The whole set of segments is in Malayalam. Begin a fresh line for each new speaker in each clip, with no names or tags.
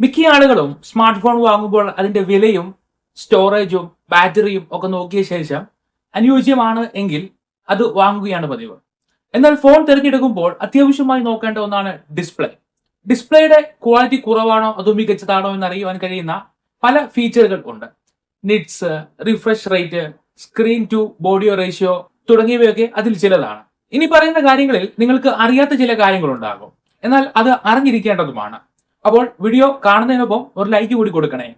മിക്ക ആളുകളും സ്മാർട്ട് ഫോൺ വാങ്ങുമ്പോൾ അതിന്റെ വിലയും സ്റ്റോറേജും ബാറ്ററിയും ഒക്കെ നോക്കിയ ശേഷം അനുയോജ്യമാണ് എങ്കിൽ അത് വാങ്ങുകയാണ് പതിവ്. എന്നാൽ ഫോൺ തിരഞ്ഞെടുക്കുമ്പോൾ അത്യാവശ്യമായി നോക്കേണ്ട ഒന്നാണ് ഡിസ്പ്ലേ. ഡിസ്പ്ലേയുടെ ക്വാളിറ്റി കുറവാണോ അതോ മികച്ചതാണോ എന്ന് അറിയുവാൻ കഴിയുന്ന പല ഫീച്ചറുകൾ ഉണ്ട്. Nits refresh rate screen to ബോഡിയോ ratio തുടങ്ങിയവയൊക്കെ അതിൽ ചിലതാണ്. ഇനി പറയുന്ന കാര്യങ്ങളിൽ നിങ്ങൾക്ക് അറിയാത്ത ചില കാര്യങ്ങളുണ്ടാകും. എന്നാൽ അത് അറിഞ്ഞിരിക്കേണ്ടതുമാണ്. അപ്പോൾ വീഡിയോ കാണുന്നതിനൊപ്പം ഒരു ലൈക്ക് കൂടി കൊടുക്കണേ.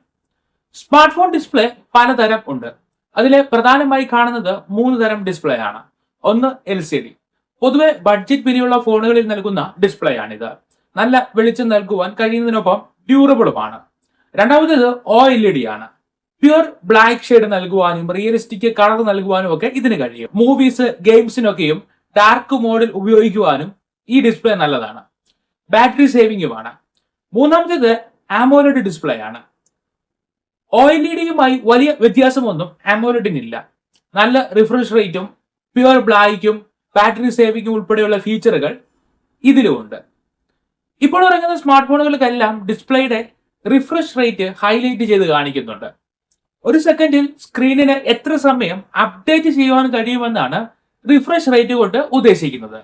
സ്മാർട്ട് ഫോൺ ഡിസ്പ്ലേ പലതരം ഉണ്ട്. അതിലെ പ്രധാനമായി കാണുന്നത് മൂന്ന് തരം ഡിസ്പ്ലേ ആണ്. ഒന്ന് എൽ സി ഡി പൊതുവെ ബഡ്ജറ്റ് പിരിയുള്ള ഫോണുകളിൽ നൽകുന്ന ഡിസ്പ്ലേ ആണിത്. നല്ല വെളിച്ചം നൽകുവാൻ കഴിയുന്നതിനൊപ്പം ഡ്യൂറബിളുമാണ് രണ്ടാമത്തേത് ഒ എൽ ഇ ഡി ആണ്. പ്യുർ ബ്ലാക്ക് ഷെയ്ഡ് നൽകുവാനും റിയലിസ്റ്റിക് കളർ നൽകുവാനും ഒക്കെ ഇതിന് കഴിയും. മൂവീസ് ഗെയിംസിനൊക്കെയും ഡാർക്ക് മോഡിൽ ഉപയോഗിക്കുവാനും ഈ ഡിസ്പ്ലേ നല്ലതാണ്. ബാറ്ററി സേവിംഗുമാണ് മൂന്നാമത്തേത് ആമോലഡ് ഡിസ്പ്ലേ ആണ്. ഒ എൽ ഇ ഡിയുമായി വലിയ വ്യത്യാസമൊന്നും ആമോലഡിനില്ല നല്ല റിഫ്രഷ് റേറ്റും പ്യുവർ ബ്ലാക്കും ബാറ്ററി സേവിങ്ങും ഉൾപ്പെടെയുള്ള ഫീച്ചറുകൾ ഇതിലുമുണ്ട്. ഇപ്പോൾ ഇറങ്ങുന്ന സ്മാർട്ട് ഫോണുകൾക്കെല്ലാം ഡിസ്പ്ലേയുടെ റിഫ്രഷ് റേറ്റ് ഹൈലൈറ്റ് ചെയ്ത് കാണിക്കുന്നുണ്ട്. ഒരു സെക്കൻഡിൽ സ്ക്രീനിന് എത്ര സമയം അപ്ഡേറ്റ് ചെയ്യുവാൻ കഴിയുമെന്നാണ് റിഫ്രഷ് റേറ്റ് കൊണ്ട് ഉദ്ദേശിക്കുന്നത്.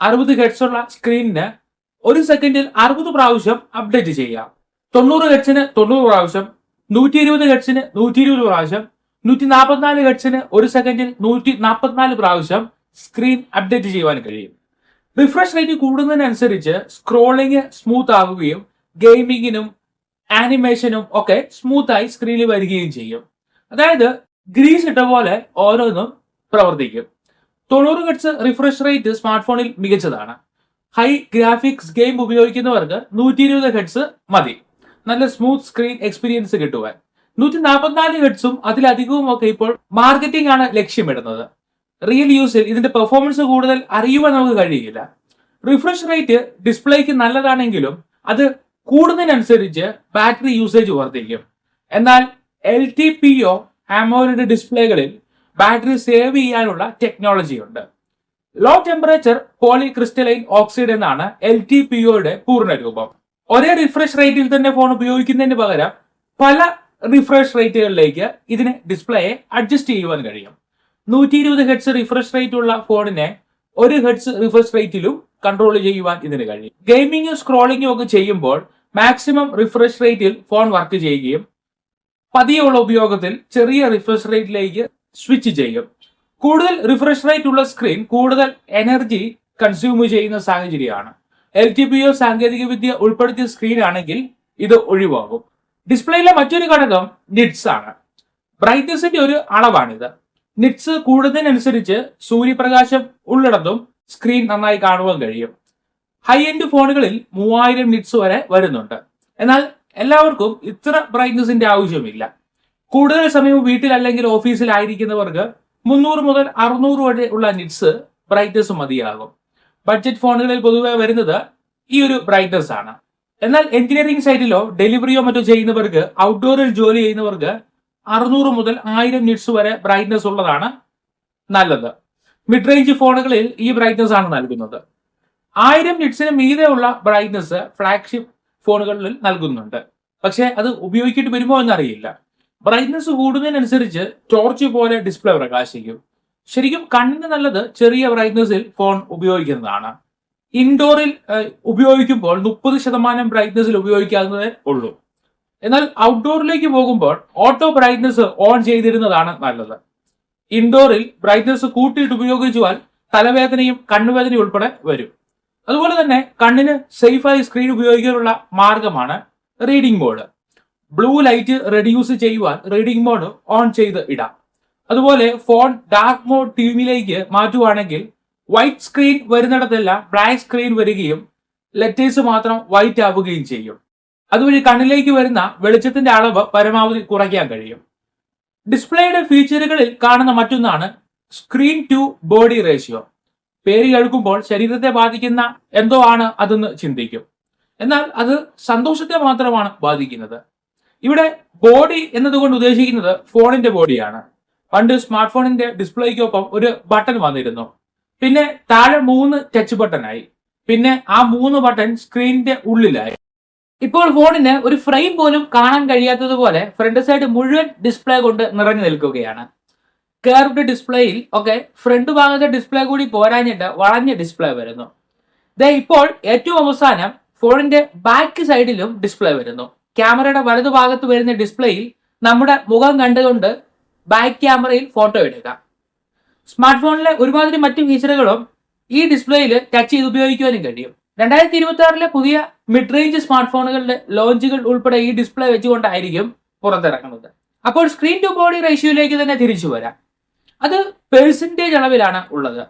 അറുപത് ഹെഡ്സ് ഉള്ള സ്ക്രീനിന് ഒരു സെക്കൻഡിൽ അറുപത് പ്രാവശ്യം അപ്ഡേറ്റ് ചെയ്യാം. തൊണ്ണൂറ് ഹെഡ്സിന് തൊണ്ണൂറ് പ്രാവശ്യം നൂറ്റി ഇരുപത് ഹെഡ്സിന് നൂറ്റി ഇരുപത് പ്രാവശ്യം നൂറ്റി നാൽപ്പത്തിനാല് ഹെഡ്സിന് ഒരു സെക്കൻഡിൽ നൂറ്റി നാൽപ്പത്തിനാല് പ്രാവശ്യം സ്ക്രീൻ അപ്ഡേറ്റ് ചെയ്യുവാൻ കഴിയും. റിഫ്രഷ് റേറ്റ് കൂടുന്നതിനനുസരിച്ച് സ്ക്രോളിംഗ് സ്മൂത്ത് ആകുകയും ഗെയിമിങ്ങിനും ആനിമേഷനും ഒക്കെ സ്മൂത്തായി സ്ക്രീനിൽ വരികയും ചെയ്യും. അതായത് ഗ്രീസ് ഇട്ട പോലെ ഓരോന്നും പ്രവർത്തിക്കും. തൊണ്ണൂറ് ഹെഡ്സ് റിഫ്രഷ് റേറ്റ് സ്മാർട്ട് ഫോണിൽ മികച്ചതാണ്. ഹൈ ഗ്രാഫിക്സ് ഗെയിം ഉപയോഗിക്കുന്നവർക്ക് നൂറ്റി ഇരുപത് ഹെഡ്സ് മതി. നല്ല സ്മൂത്ത് സ്ക്രീൻ എക്സ്പീരിയൻസ് കിട്ടുവാൻ. നൂറ്റി നാൽപ്പത്തിനാല് ഹെഡ്സും അതിലധികവും ഒക്കെ ഇപ്പോൾ മാർക്കറ്റിംഗ് ആണ് ലക്ഷ്യമിടുന്നത്. റിയൽ യൂസിൽ ഇതിന്റെ പെർഫോമൻസ് കൂടുതൽ അറിയുവാൻ നമുക്ക് കഴിയില്ല. റിഫ്രഷ് റേറ്റ് ഡിസ്പ്ലേക്ക് നല്ലതാണെങ്കിലും അത് കൂടുന്നതിനനുസരിച്ച് ബാറ്ററി യൂസേജ് വർദ്ധിക്കും. എന്നാൽ എൽ ടി പി ഒ ഡിസ്പ്ലേകളിൽ ബാറ്ററി സേവ് ചെയ്യാനുള്ള ടെക്നോളജി ഉണ്ട് low temperature polycrystalline oxide എന്നാണ് എൽ ടി പി ഒയുടെ പൂർണ രൂപം. ഒരേ റിഫ്രഷ് റേറ്റിൽ തന്നെ ഫോൺ ഉപയോഗിക്കുന്നതിന് പകരം പല റിഫ്രഷ് റേറ്റുകളിലേക്ക് ഇതിന് ഡിസ്പ്ലേയെ അഡ്ജസ്റ്റ് ചെയ്യുവാൻ കഴിയും. നൂറ്റി ഇരുപത് ഹെഡ്സ് റിഫ്രഷ് റേറ്റ് ഉള്ള ഫോണിനെ ഒരു ഹെഡ്സ് റിഫ്രഷ് റേറ്റിലും കൺട്രോൾ ചെയ്യുവാൻ ഇതിന് കഴിയും. ഗെയിമിങ്ങും സ്ക്രോളിങ്ങും ഒക്കെ ചെയ്യുമ്പോൾ മാക്സിമം റിഫ്രഷ് റേറ്റിൽ ഫോൺ വർക്ക് ചെയ്യുകയും പതിയുള്ള ഉപയോഗത്തിൽ ചെറിയ റിഫ്രഷ് റേറ്റിലേക്ക് സ്വിച്ച് ചെയ്യും. കൂടുതൽ റിഫ്രഷ് റേറ്റ് ഉള്ള സ്ക്രീൻ കൂടുതൽ എനർജി കൺസ്യൂം ചെയ്യുന്ന സാഹചര്യമാണ്. എൽ ടി പി ഒ സാങ്കേതിക വിദ്യ ഉൾപ്പെടുത്തിയ സ്ക്രീൻ ആണെങ്കിൽ ഇത് ഒഴിവാകും. ഡിസ്പ്ലേയിലെ മറ്റൊരു ഘടകം നിറ്റ്സ് ആണ്. ബ്രൈറ്റ്നസിന്റെ ഒരു അളവാണിത്. നിറ്റ്സ് കൂടുന്നതിനനുസരിച്ച് സൂര്യപ്രകാശം ഉള്ളിടത്തും സ്ക്രീൻ നന്നായി കാണുവാൻ കഴിയും. ഹൈ എൻഡ് ഫോണുകളിൽ മൂവായിരം നിറ്റ്സ് വരെ വരുന്നുണ്ട്. എന്നാൽ എല്ലാവർക്കും ഇത്ര ബ്രൈറ്റ്നസിന്റെ ആവശ്യമില്ല. കൂടുതൽ സമയം വീട്ടിൽ അല്ലെങ്കിൽ ഓഫീസിലായിരിക്കുന്നവർക്ക് മുന്നൂറ് മുതൽ അറുന്നൂറ് വരെ ഉള്ള നിറ്റ്സ് ബ്രൈറ്റ്നസ് മതിയാകും. ബഡ്ജറ്റ് ഫോണുകളിൽ പൊതുവെ വരുന്നത് ഈ ഒരു ബ്രൈറ്റ്നസ് ആണ്. എന്നാൽ എഞ്ചിനീയറിംഗ് സൈറ്റിലോ ഡെലിവറിയോ മറ്റോ ചെയ്യുന്നവർക്ക് ഔട്ട്ഡോറിൽ ജോലി ചെയ്യുന്നവർക്ക് അറുന്നൂറ് മുതൽ ആയിരം നിറ്റ്സ് വരെ ബ്രൈറ്റ്നസ് ഉള്ളതാണ് നല്ലത്. മിഡ് റേഞ്ച് ഫോണുകളിൽ ഈ ബ്രൈറ്റ്നസ് ആണ് നൽകുന്നത്. ആയിരം നിറ്റ്സിന് മീതെയുള്ള ബ്രൈറ്റ്നസ് ഫ്ലാഗ്ഷിപ്പ് ഫോണുകളിൽ നൽകുന്നുണ്ട്. പക്ഷേ അത് ഉപയോഗിക്കേണ്ടി വരുമോ എന്നറിയില്ല. ബ്രൈറ്റ്നസ് കൂടുന്നതിനനുസരിച്ച് ടോർച്ച് പോലെ ഡിസ്പ്ലേ പ്രകാശിക്കും. ശരിക്കും കണ്ണിന് നല്ലത് ചെറിയ ബ്രൈറ്റ്നസിൽ ഫോൺ ഉപയോഗിക്കുന്നതാണ്. ഇൻഡോറിൽ ഉപയോഗിക്കുമ്പോൾ മുപ്പത് ശതമാനം ബ്രൈറ്റ്നസിൽ ഉപയോഗിക്കാവുന്നതേ ഉള്ളൂ. എന്നാൽ ഔട്ട്ഡോറിലേക്ക് പോകുമ്പോൾ ഓട്ടോ ബ്രൈറ്റ്നസ് ഓൺ ചെയ്തിരുന്നതാണ് നല്ലത്. ഇൻഡോറിൽ ബ്രൈറ്റ്നസ് കൂട്ടിയിട്ട് ഉപയോഗിച്ചാൽ തലവേദനയും കണ്ണുവേദനയും ഉൾപ്പെടെ വരും. അതുപോലെ തന്നെ കണ്ണിന് സേഫായി സ്ക്രീൻ ഉപയോഗിക്കാനുള്ള മാർഗമാണ് reading mode blue light reduce ചെയ്യുവാൻ റീഡിംഗ് മോഡ് ഓൺ ചെയ്ത് ഇടാം. അതുപോലെ ഫോൺ ഡാർക്ക് മോഡ് ടീമിലേക്ക് മാറ്റുവാണെങ്കിൽ വൈറ്റ് സ്ക്രീൻ വരുന്നിടത്തെല്ലാം ബ്ലാക്ക് സ്ക്രീൻ വരികയും ലെറ്റേഴ്സ് മാത്രം വൈറ്റ് ആവുകയും ചെയ്യും. അതുവഴി കണ്ണിലേക്ക് വരുന്ന വെളിച്ചത്തിന്റെ അളവ് പരമാവധി കുറയ്ക്കാൻ കഴിയും. ഡിസ്പ്ലേയുടെ ഫീച്ചറുകളിൽ കാണുന്ന മറ്റൊന്നാണ് സ്ക്രീൻ ടു ബോഡി റേഷ്യോ പേര് കേൾക്കുമ്പോൾ ശരീരത്തെ ബാധിക്കുന്ന എന്തോ ആണ് അതെന്ന് ചിന്തിക്കും. എന്നാൽ അത് സന്തോഷത്തെ മാത്രമാണ് ബാധിക്കുന്നത്. ഇവിടെ ബോഡി എന്നതുകൊണ്ട് ഉദ്ദേശിക്കുന്നത് ഫോണിന്റെ ബോഡിയാണ് പണ്ട് സ്മാർട്ട് ഫോണിന്റെ ഡിസ്പ്ലേക്കൊപ്പം ഒരു ബട്ടൺ വന്നിരുന്നു. പിന്നെ താഴെ മൂന്ന് ടച്ച് ബട്ടൺ ആയി. പിന്നെ ആ മൂന്ന് ബട്ടൺ സ്ക്രീനിന്റെ ഉള്ളിലായി. ഇപ്പോൾ ഫോണിന് ഒരു ഫ്രെയിം പോലും കാണാൻ കഴിയാത്തതുപോലെ ഫ്രണ്ട് സൈഡ് മുഴുവൻ ഡിസ്പ്ലേ കൊണ്ട് നിറഞ്ഞു നിൽക്കുകയാണ്. കർവ്ഡ് ഡിസ്പ്ലേയിൽ ഒക്കെ ഫ്രണ്ട് ഭാഗത്തെ ഡിസ്പ്ലേ കൂടി പോരാഞ്ഞിട്ട് വളഞ്ഞ ഡിസ്പ്ലേ വരുന്നു. ദേ ഇപ്പോൾ ഏറ്റവും അവസാനം ഫോണിന്റെ ബാക്ക് സൈഡിലും ഡിസ്പ്ലേ വരുന്നു. ക്യാമറയുടെ വലതുഭാഗത്ത് വരുന്ന ഡിസ്പ്ലേയിൽ നമ്മുടെ മുഖം കണ്ടുകൊണ്ട് ബാക്ക് ക്യാമറയിൽ ഫോട്ടോ എടുക്കാം. സ്മാർട്ട് ഫോണിലെ ഒരുമാതിരി മറ്റു ഫീച്ചറുകളും ഈ ഡിസ്പ്ലേയിൽ ടച്ച് ചെയ്ത് ഉപയോഗിക്കുവാനും കഴിയും. രണ്ടായിരത്തി ഇരുപത്തി ആറിലെ പുതിയ മിഡ് റേഞ്ച് സ്മാർട്ട് ഫോണുകളുടെ ലോഞ്ചുകൾ ഉൾപ്പെടെ ഈ ഡിസ്പ്ലേ വെച്ചുകൊണ്ടായിരിക്കും പുറത്തിറങ്ങുന്നത്. അപ്പോൾ സ്ക്രീൻ ടു ബോഡി റേഷ്യോയിലേക്ക് തന്നെ തിരിച്ചു വരാം. അത് പേഴ്സന്റേജ് അളവിലാണ് ഉള്ളത്.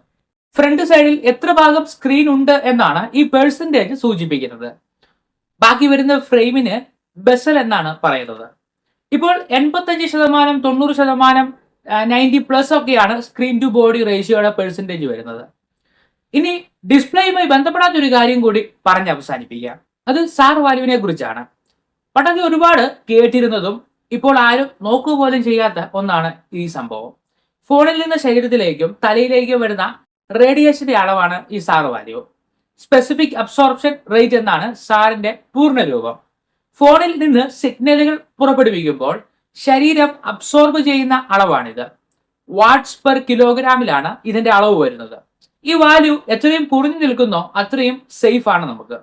ഫ്രണ്ട് സൈഡിൽ എത്ര ഭാഗം സ്ക്രീൻ ഉണ്ട് എന്നാണ് ഈ പേഴ്സന്റേജ് സൂചിപ്പിക്കുന്നത്. ബാക്കി വരുന്ന ഫ്രെയിമിന് ബെസൽ എന്നാണ് പറയുന്നത്. ഇപ്പോൾ എൺപത്തഞ്ച് ശതമാനം തൊണ്ണൂറ് ശതമാനം നയന്റി പ്ലസ് ഒക്കെയാണ് സ്ക്രീൻ ടു ബോഡി റേഷ്യോയുടെ പെർസെന്റേജ് വരുന്നത്. ഇനി ഡിസ്പ്ലേയുമായി ബന്ധപ്പെടാത്ത ഒരു കാര്യം കൂടി പറഞ്ഞ് അവസാനിപ്പിക്കാം. അത് സാർ വാല്യൂവിനെ കുറിച്ചാണ്. പണ്ടൊക്കെ ഒരുപാട് കേട്ടിരുന്നതും ഇപ്പോൾ ആരും നോക്കുക പോലും ചെയ്യാത്ത ഒന്നാണ് ഈ സംഭവം. ഫോണിൽ നിന്ന് ശരീരത്തിലേക്കും തലയിലേക്കും വരുന്ന റേഡിയേഷന്റെ അളവാണ് ഈ SAR value. Specific absorption rate എന്നാണ് സാറിന്റെ പൂർണ രൂപം. ഫോണിൽ നിന്ന് സിഗ്നലുകൾ പുറപ്പെടുവിക്കുമ്പോൾ ശരീരം അബ്സോർബ് ചെയ്യുന്ന അളവാണിത്. വാട്ട്സ് പെർ കിലോഗ്രാമിലാണ് ഇതിന്റെ അളവ് വരുന്നത്. ഈ വാല്യൂ എത്രയും കുറഞ്ഞു നിൽക്കുന്നോ അത്രയും സേഫ് ആണ് നമുക്ക്.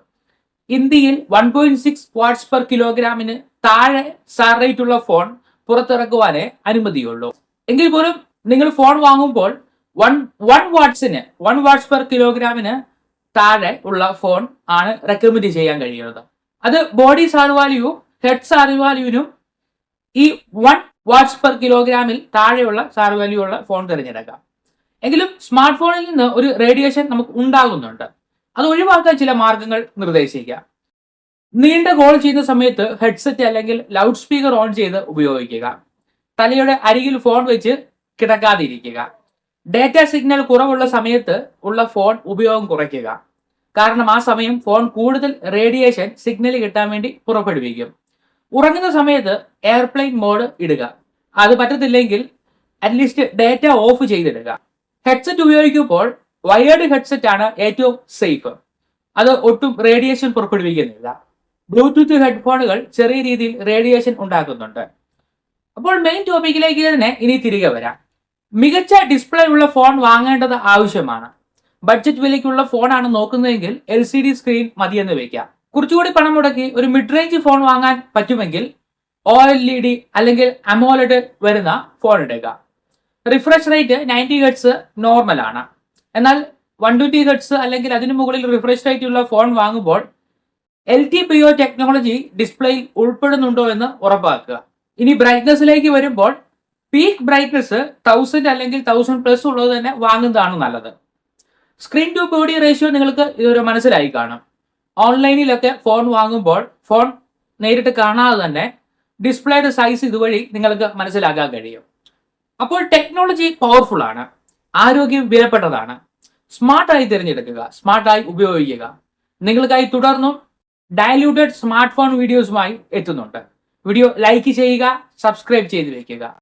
ഇന്ത്യയിൽ one point six watts per കിലോഗ്രാമിന് താഴെ സാർ ഉള്ള ഫോൺ പുറത്തിറക്കുവാനേ അനുമതിയുള്ളൂ. എങ്കിൽ പോലും നിങ്ങൾ ഫോൺ വാങ്ങുമ്പോൾ വൺ വൺ വാട്ട്സിന് വൺ വാട്ട്സ് പെർ കിലോഗ്രാമിന് താഴെ ഉള്ള ഫോൺ ആണ് റെക്കമെൻഡ് ചെയ്യാൻ കഴിയുന്നത്. അത് body SAR value head SAR വാല്യൂവിനും ഈ വൺ വാട്ട്സ് പെർ കിലോഗ്രാമിൽ താഴെയുള്ള സാർ വാല്യൂ ഉള്ള ഫോൺ തിരഞ്ഞെടുക്കാം. എങ്കിലും സ്മാർട്ട് ഫോണിൽ നിന്ന് ഒരു റേഡിയേഷൻ നമുക്ക് ഉണ്ടാകുന്നുണ്ട്. അത് ഒഴിവാക്കാൻ ചില മാർഗങ്ങൾ നിർദ്ദേശിക്കാം. നീണ്ട കോൾ ചെയ്യുന്ന സമയത്ത് ഹെഡ്സെറ്റ് അല്ലെങ്കിൽ ലൗഡ് സ്പീക്കർ ഓൺ ചെയ്ത് ഉപയോഗിക്കുക. തലയുടെ അരികിൽ ഫോൺ വെച്ച് കിടക്കാതിരിക്കുക. ഡേറ്റ സിഗ്നൽ കുറവുള്ള സമയത്ത് ഉള്ള ഫോൺ ഉപയോഗം കുറയ്ക്കുക. കാരണം ആ സമയം ഫോൺ കൂടുതൽ റേഡിയേഷൻ സിഗ്നൽ കിട്ടാൻ വേണ്ടി പുറപ്പെടുവിക്കും. ഉറങ്ങുന്ന സമയത്ത് എയർപ്ലെയിൻ മോഡ് ഇടുക. അത് പറ്റത്തില്ലെങ്കിൽ അറ്റ്ലീസ്റ്റ് ഡേറ്റ ഓഫ് ചെയ്തിടുക. ഹെഡ്സെറ്റ് ഉപയോഗിക്കുമ്പോൾ വയേർഡ് ഹെഡ്സെറ്റ് ആണ് ഏറ്റവും സേഫ് അത് ഒട്ടും റേഡിയേഷൻ പുറപ്പെടുവിക്കുന്നില്ല. ബ്ലൂടൂത്ത് ഹെഡ്ഫോണുകൾ ചെറിയ രീതിയിൽ റേഡിയേഷൻ ഉണ്ടാക്കുന്നുണ്ട്. അപ്പോൾ മെയിൻ ടോപ്പിക്കിലേക്ക് തന്നെ ഇനി തിരികെ വരാം. മികച്ച ഡിസ്പ്ലേ ഉള്ള ഫോൺ വാങ്ങേണ്ടത് ആവശ്യമാണ്. ബഡ്ജറ്റ് വിലയ്ക്കുള്ള ഫോണാണ് നോക്കുന്നതെങ്കിൽ എൽ സി ഡി സ്ക്രീൻ മതിയെന്ന് വയ്ക്കാം കുറച്ചുകൂടി പണം മുടക്കി ഒരു മിഡ് റേഞ്ച് ഫോൺ വാങ്ങാൻ പറ്റുമെങ്കിൽ ഒ എൽ ഇ ഡി അല്ലെങ്കിൽ അമോലഡ് വരുന്ന ഫോൺ എടുക്കുക റിഫ്രഷ് റേറ്റ് നയന്റി ഹെഡ്സ് നോർമലാണ് എന്നാൽ വൺ ട്വന്റി ഹെഡ്സ് അല്ലെങ്കിൽ അതിനു മുകളിൽ റിഫ്രഷ് റേറ്റ് ഉള്ള ഫോൺ വാങ്ങുമ്പോൾ L T P O technology ഡിസ്പ്ലേയിൽ ഉൾപ്പെടുന്നുണ്ടോ എന്ന് ഉറപ്പാക്കുക. ഇനി ബ്രൈറ്റ്നസ്സിലേക്ക് വരുമ്പോൾ പീക്ക് ബ്രൈറ്റ്നസ് തൗസൻഡ് അല്ലെങ്കിൽ തൗസൻഡ് പ്ലസ് ഉള്ളത് തന്നെ വാങ്ങുന്നതാണ് നല്ലത്. സ്ക്രീൻ ടു ബോഡി റേഷ്യോ നിങ്ങൾക്ക് ഇതൊരു മനസ്സിലായി കാണാം. ഓൺലൈനിലൊക്കെ ഫോൺ വാങ്ങുമ്പോൾ ഫോൺ നേരിട്ട് കാണാതെ തന്നെ ഡിസ്പ്ലേയുടെ സൈസ് ഇതുവഴി നിങ്ങൾക്ക് മനസ്സിലാക്കാൻ കഴിയും. അപ്പോൾ ടെക്നോളജി പവർഫുൾ ആണ്. ആരോഗ്യം വിലപ്പെട്ടതാണ്. സ്മാർട്ടായി തിരഞ്ഞെടുക്കുക സ്മാർട്ടായി ഉപയോഗിക്കുക. നിങ്ങൾക്കായി തുടർന്നും ഡയലൂട്ടഡ് സ്മാർട്ട് ഫോൺ വീഡിയോസുമായി എത്തുന്നുണ്ട്. വീഡിയോ ലൈക്ക് ചെയ്യുക സബ്സ്ക്രൈബ് ചെയ്ത് വെക്കുക.